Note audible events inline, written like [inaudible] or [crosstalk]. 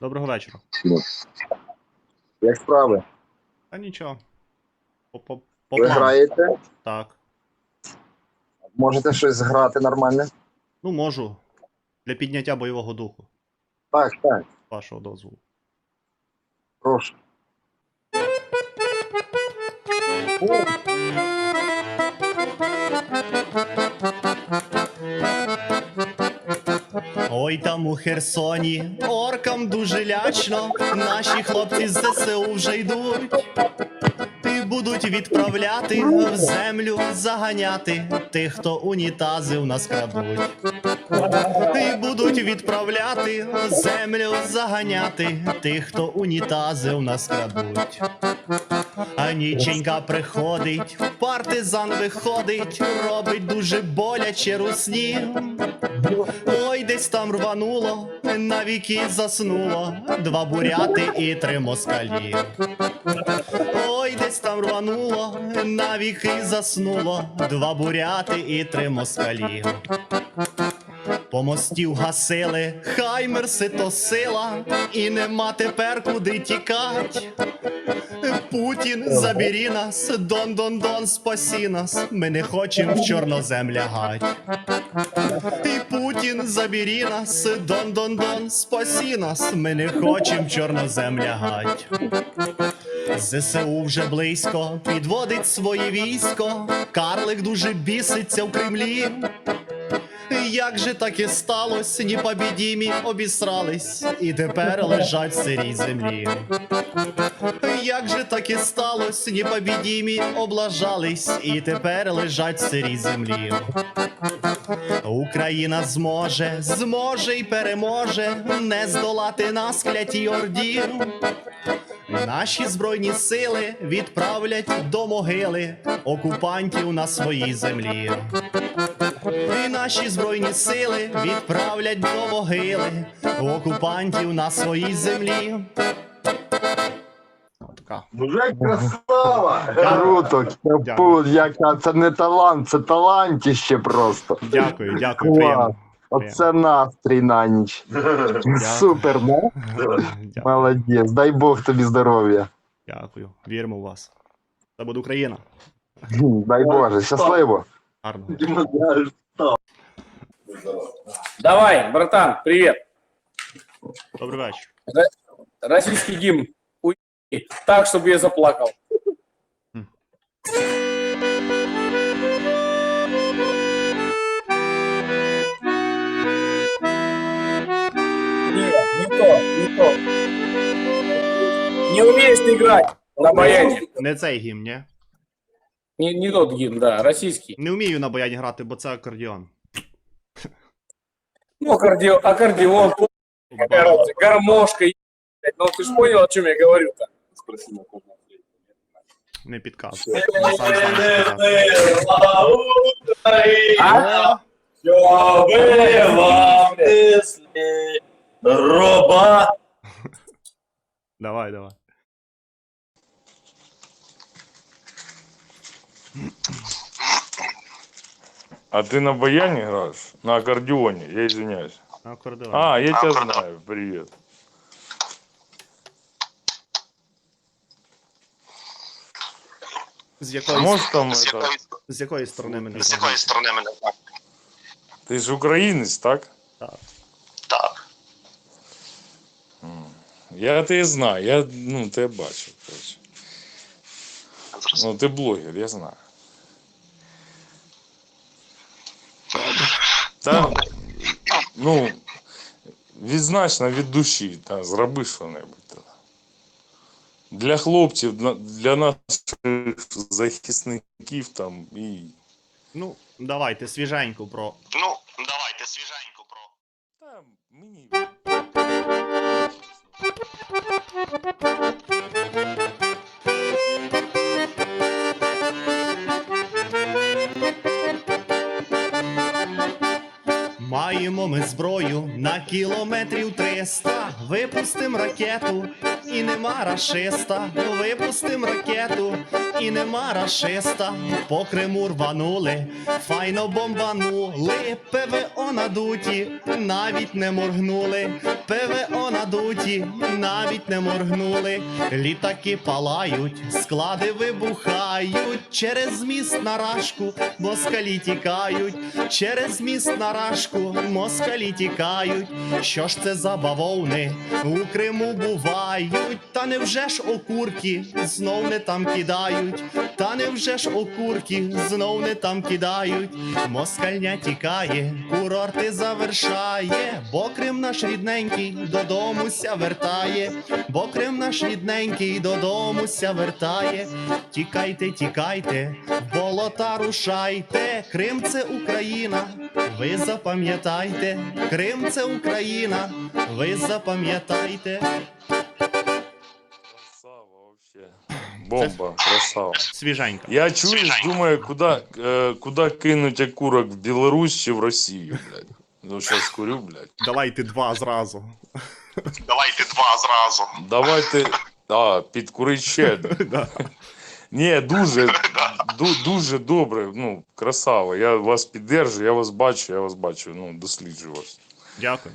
Доброго вечора. Як справи? Та нічого. По, по, по Ви граєте? Так. Можете щось грати нормальне? Ну, можу. Для підняття бойового духу, Так, так, вашого дозволу. прошу. Ой, там у Херсоні, оркам дуже лячно, наші хлопці з ЗСУ вже йдуть. І будуть відправляти в землю заганяти тих, хто унітази в нас крадуть. І будуть відправляти в землю заганяти тих, хто унітази в нас крадуть. А ніченька приходить, партизан виходить, робить дуже боляче русні. Ой, десь там рвануло, навіки заснуло, два буряти і три москалі. Ой, десь там рвануло, навіки заснуло, два буряти і три москалі. По мостів гасили, хаймерси то сила, і нема тепер куди тікать. Путін, забері нас, дон дон дон, спасі нас. Ми не хочем в чорнозем лягать. І Путін, забері нас, дон дон дон, спасі нас. Ми не хочем в чорнозем лягать. ЗСУ вже близько підводить своє військо. Карлик дуже біситься в Кремлі. Як же таке сталося, непобідімі обісрались, і тепер лежать в сирій землі. Як же таке сталося, непобідімі облажались, і тепер лежать в сирій землі. Україна зможе, зможе і переможе не здолати нас клятій орді. Наші збройні сили відправлять до могили окупантів на своїй землі. І наші збройні сили відправлять до могили окупантів на своїй землі. Вже красава! Круто, Капут, яка це не талант, це талантіще просто. Дякую, дякую, приємно. Оце настрій на ніч. Супер, да? Молодець, дай Бог тобі здоров'я. дякую. Віримо в вас. Це буде Україна. Дай Боже, щасливо. Гарно. Давай, братан, привет. Добрий вечір. Российский гимн. Уйди. Так, чтобы я заплакал. Нет, не то, не то. Не умеешь ты играть на баяне. Не цей гімн, ні? Не, не тот гимн, да, российский. Не вмію на баяні грати, бо це акордіон. Ну, аккордеон, аккордеон, короче, гармошка. ебать. Ну, ты ж понял, о чем я говорю-то? Не підказую. Я сам. А? Щоби вам несли роба. Давай, давай. А ты на баяне играешь? На аккордеоне, я извиняюсь. На акордеон. А, я тебя знаю, привет. З А якої, может там З это... Ну, з якої сторони мене З якої сторони мене так? Ты же украинец, так? Так. Я тебе знаю, я, ну, тебе бачу, короче. Ну, ти блогер, я знаю. Та, ну, відзначно від душі, та, зроби що-небудь. Для хлопців, для- для наших захисників там і. Ну, давайте свіженько про. Ну, давайте свіженько Маємо ми зброю на кілометрів 300, випустим ракету, і нема рашиста, випустим ракету, і нема рашиста, по Криму рванули, файно бомбанули, ПВО надуті, навіть не моргнули, ПВО надуті, навіть не моргнули. Літаки палають, склади вибухають. Через міст на рашку москалі тікають. Через міст на рашку москалі тікають. Що ж це за бавовни у Криму бувають? Та невже ж окурки знов не там кидають? Та невже ж окурки знов не там кидають? Москальня тікає, курорти завершає, бо Крим наш рідненький додому ся вертає, бо Крим наш рідненький додому ся вертає. Тікайте, тікайте, в болота рушайте. Крим це Україна, ви запам'ятайте. Крим це Україна, ви запам'ятайте. Бомба, красава. Свіженька. Я чуєш, думаю, куди, е, куди кинуть окурок в Білорусь чи в Росію, блядь. Ну, зараз курю, блядь. Давайте два зразу. Давайте два зразу. Давайте. А, підкурить ще. [laughs] Да. Ні, дуже, [laughs] ду- дуже добре. Ну, красава. Я вас піддержу, я вас бачу, я вас бачу, ну, досліджую вас. Дякую.